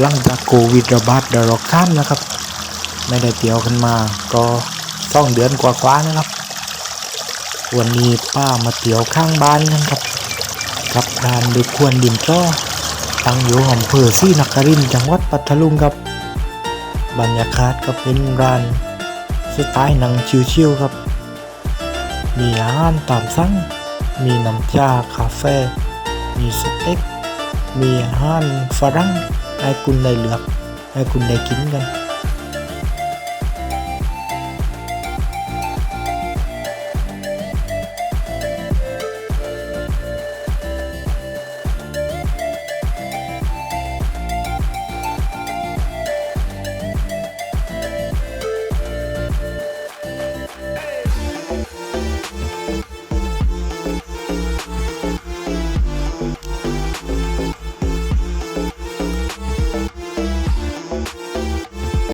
หลังจากโควิดระบาดระลอกสามนะครับ ไม่ได้เที่ยวกันมา ก็สองเดือนกว่าๆนะครับ วันนี้ป้ามาเที่ยวข้างบ้านกันครับกับร้านด็กควรดินจ้อตั้งอยู่อำเภอศรีนครินจังหวัดปัตตาลุงครับ บรรยากาศก็เป็นร้านสไตล์หนังชิวๆครับ มีอาหารตามสั่ง มีน้ำชาคาเฟ่ มีสเต็ก มีอาหารฝรั่ง ให้คุณได้เลือ